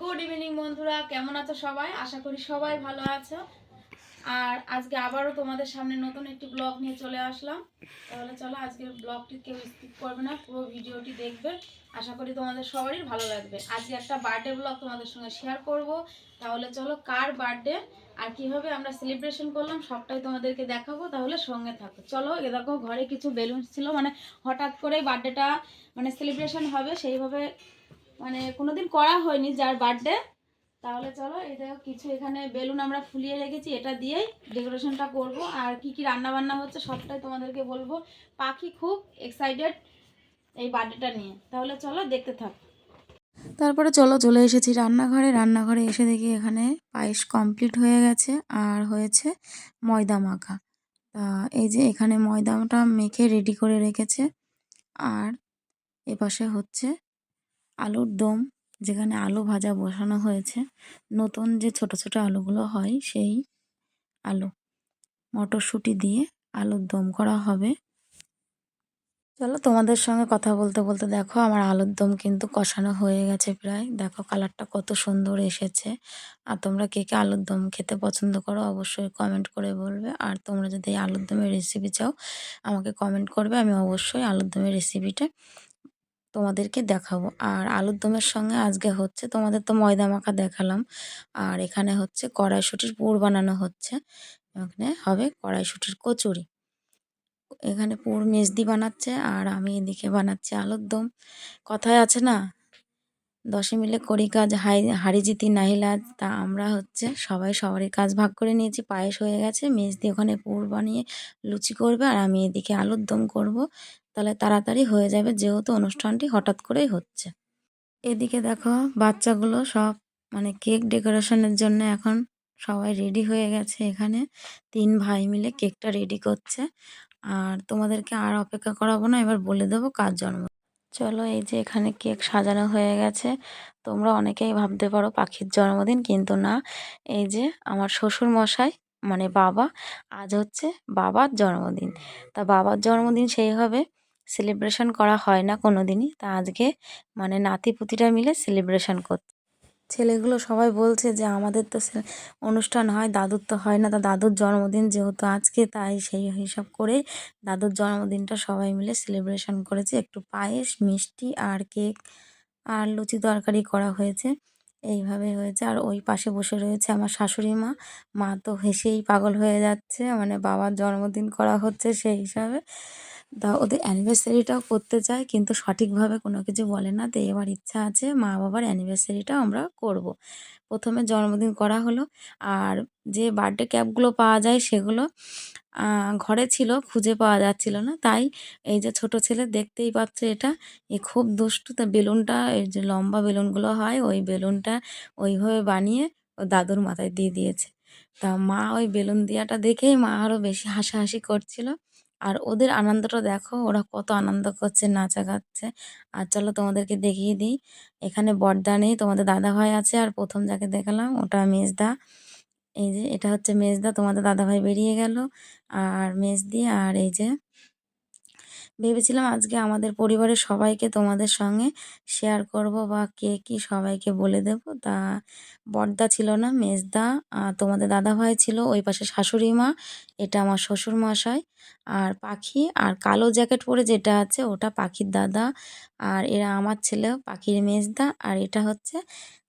Good evening বন্ধুরা। কেমন আছো সবাই? আশা করি সবাই ভালো আছো। আর আজকে আবারও তোমাদের সামনে নতুন একটি ব্লগ নিয়ে চলে আসলাম। তাহলে চলো, আজকের ব্লগটি কেউ স্কিপ করবে না, পুরো ভিডিওটি দেখবে। আশা করি তোমাদের সবারই ভালো লাগবে। আজকে একটা বার্থডে ব্লগ তোমাদের সঙ্গে শেয়ার করব। তাহলে চলো, কার বার্থডে আর কীভাবে আমরা সেলিব্রেশন করলাম সবটাই তোমাদেরকে দেখাবো। তাহলে সঙ্গে থাকো। চলো, এ দেখো, ঘরে কিছু বেলুন ছিল। মানে হঠাৎ করে বার্থডেটা মানে সেলিব্রেশন হবে। সেইভাবে মানে কোনোদিন করা হয়নি যার বার্থডে তাহলে চলো দেখো কিছু এখানে বেলুন আমরা ফুলিয়ে রেখেছি, এটা দিয়েই ডেকোরেশনটা করব। আর কি কি রান্না বান্না হচ্ছে সবটাই তোমাদেরকে বলব। পাখি খুব এক্সাইটেড এই বার্থডেটা নিয়ে। তাহলে চলো, দেখতে থাক। তারপরে চলো, চলে এসেছি রান্নাঘরে। রান্নাঘরে এসে দেখি এখানে পায়েস কমপ্লিট হয়ে গেছে আর হয়েছে ময়দা মাখা। তা এই যে এখানে ময়দাটা মেখে রেডি করে রেখেছে। আর এপাশে হচ্ছে আলুর দম, যেখানে আলু ভাজা বসানো হয়েছে। নতুন যে ছোট ছোট আলুগুলো হয়, সেই আলু, মটরশুঁটি দিয়ে আলুর দম করা হবে। চলো তোমাদের সঙ্গে কথা বলতে বলতে দেখো, আমার আলুর দম কিন্তু কষানো হয়ে গেছে প্রায়। দেখো কালারটা কত সুন্দর এসেছে। আর তোমরা কে কে আলুর দম খেতে পছন্দ করো, অবশ্যই কমেন্ট করে বলবে। আর তোমরা যদি এই আলুর দমের রেসিপি চাও, আমাকে কমেন্ট করবে, আমি অবশ্যই আলুর দমের রেসিপিটা তোমাদেরকে দেখাবো। আর আলুর দমের সঙ্গে আজকে হচ্ছে তোমাদের তো ময়দা মাখা দেখালাম। আর এখানে হচ্ছে কড়াইশুটির পুর বানানো হচ্ছে। এখানে হবে কড়াইশুটির কচুরি। এখানে পুর মেজদি বানাচ্ছে আর আমি এদিকে বানাচ্ছি আলুর দম। কথায় আছে না? দশে মিলে করি কাজ, হাই হারি জিতি নাহিলাজ তা আমরা হচ্ছে সবাই সবারই কাজ ভাগ করে নিয়েছি। পায়েস হয়ে গেছে, মেজদি ওখানে পুর বানিয়ে লুচি করবে আর আমি এদিকে আলুর দম করব। তাহলে তাড়াতাড়ি হয়ে যাবে যেহেতু অনুষ্ঠানটি হঠাৎ করেই হচ্ছে। এদিকে দেখো বাচ্চাগুলো সব মানে কেক ডেকোরেশনের জন্য এখন সবাই রেডি হয়ে গেছে এখানে। তিন ভাই মিলে কেকটা রেডি করছে। আর তোমাদেরকে আর অপেক্ষা করাবো না, এবার বলে দেবো কার জন্ম চলো এই যে এখানে কেক সাজানো হয়ে গেছে। তোমরা অনেকেই ভাবতে পারো পাখির জন্মদিন, কিন্তু না। এই যে আমার শ্বশুর মশাই মানে বাবা, আজ হচ্ছে বাবার জন্মদিন। তা বাবার জন্মদিন সেইভাবে সেলিব্রেশন করা হয় না কোনো দিনই তা আজকে মানে নাতি নাতিপুতিরা মিলে সেলিব্রেশন করছে ছেলেগুলো সবাই বলছে যে, আমাদের তো অনুষ্ঠান হয়, দাদুর তো হয় না। তা দাদুর জন্মদিন যেহেতু আজকে, তাই সেই হিসাব করে দাদুর জন্মদিনটা সবাই মিলে সেলিব্রেশন করেছে। একটু পায়েস, মিষ্টি আর কেক আর লুচি তরকারি করা হয়েছে। এইভাবে হয়েছে। আর ওই পাশে বসে রয়েছে আমার শাশুড়ি মা। মা তো হেসেই পাগল হয়ে যাচ্ছে। মানে বাবার জন্মদিন করা হচ্ছে সেই হিসাবে। তা ওদের অ্যানিভার্সারিটাও করতে চায় কিন্তু সঠিকভাবে কোনো কিছু বলে না, তো এবার ইচ্ছা আছে মা বাবার অ্যানিভার্সারিটাও আমরা করব। প্রথমে জন্মদিন করা হলো, আর যে বার্থডে ক্যাপগুলো পাওয়া যায় সেগুলো ঘরে ছিল, খুঁজে পাওয়া যাচ্ছিল না, তাই এই যে ছোট ছেলে দেখতেই পাচ্ছে এটা, এ খুব দুষ্টু, তা বেলুনটা, এই যে লম্বা বেলুনগুলো হয়, ওই বেলুনটা ওইভাবে বানিয়ে ও দাদুর মাথায় দিয়ে দিয়েছে তা মা ওই বেলুন দেওয়াটা দেখেই মা আরও বেশি হাসাহাসি করছিল আর ওদের আনন্দটা দেখো, ওরা কত আনন্দ করছে, নাচা গাচ্ছে। আর চলো তোমাদেরকে দেখিয়ে দিই। এখানে বড়দা নেই, তোমাদের দাদাভাই আছে। আর প্রথম যাকে দেখালাম, ওটা মেজদা। এই যে, এটা হচ্ছে মেজদা, তোমাদের দাদাভাই বেরিয়ে গেল। আর মেজদি, আর এই যে ভেবেছিলাম আজকে আমাদের পরিবারের সবাইকে তোমাদের সঙ্গে শেয়ার করব বা কে কি সবাইকে বলে দেব। তা বড়দা ছিল না, মেজদা তোমাদের দাদা ভাই ছিল, ওই পাশে শাশুড়ি মা, এটা আমার শ্বশুর মশাই আর পাখি আর কালো জ্যাকেট পরে যেটা আছে ওটা পাখির দাদা আর এরা আমার ছেলে, পাখির মেজদা আর এটা হচ্ছে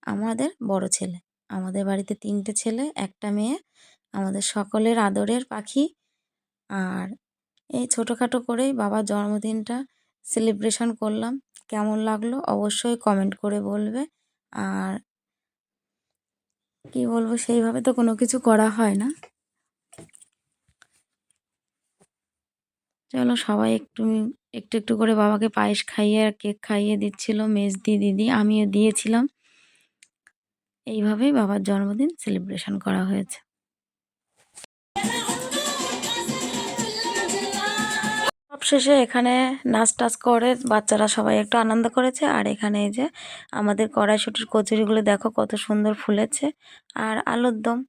আমাদের বড় ছেলে। আমাদের বাড়িতে তিনটে ছেলে, একটা মেয়ে, আমাদের সকলের আদরের পাখি আর এই ছোটোখাটো করেই বাবার জন্মদিনটা সেলিব্রেশন করলাম। কেমন লাগল অবশ্যই কমেন্ট করে বলবে। আর কি বলব, সেইভাবে তো কোনো কিছু করা হয় না। চলো সবাই একটু একটু একটু করে বাবাকে পায়েস খাইয়ে আর কেক খাইয়ে দিচ্ছিল মেজদি দিদি, আমিও দিয়েছিলাম। এইভাবেই বাবার জন্মদিন সেলিব্রেশন করা হয়েছে। সবশেষে এখানে নাচ টাচ করে বাচ্চারা সবাই একটু আনন্দ করেছে। আর এখানে এই যে আমাদের কড়াইশুটির কচুরিগুলো দেখো কত সুন্দর ফুলেছে আর আলুর দম।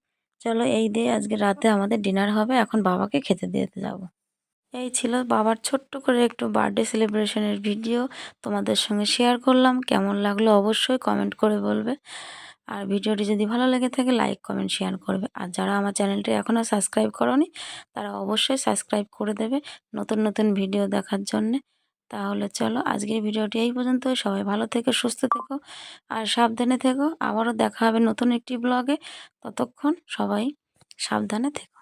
চলো এই দিয়ে আজকে রাতে আমাদের ডিনার হবে। এখন বাবাকে খেতে দিতে যাব। এই ছিল বাবার ছোট্ট করে একটু বার্থডে সেলিব্রেশনের ভিডিও। তোমাদের সঙ্গে শেয়ার করলাম। কেমন লাগল অবশ্যই কমেন্ট করে বলবে। আর ভিডিওটি যদি ভালো লেগে থাকে লাইক কমেন্ট শেয়ার করবে। আর যারা আমার চ্যানেলটি এখনও সাবস্ক্রাইব করনি, তারা অবশ্যই সাবস্ক্রাইব করে দেবে নতুন নতুন ভিডিও দেখার জন্যে। তাহলে চলো আজকের ভিডিওটি এই পর্যন্ত। সবাই ভালো থেকো, সুস্থ থেকো, আর সাবধানে থেকো। আবারও দেখা হবে নতুন একটি ব্লগে ততক্ষণ সবাই সাবধানে থেকো।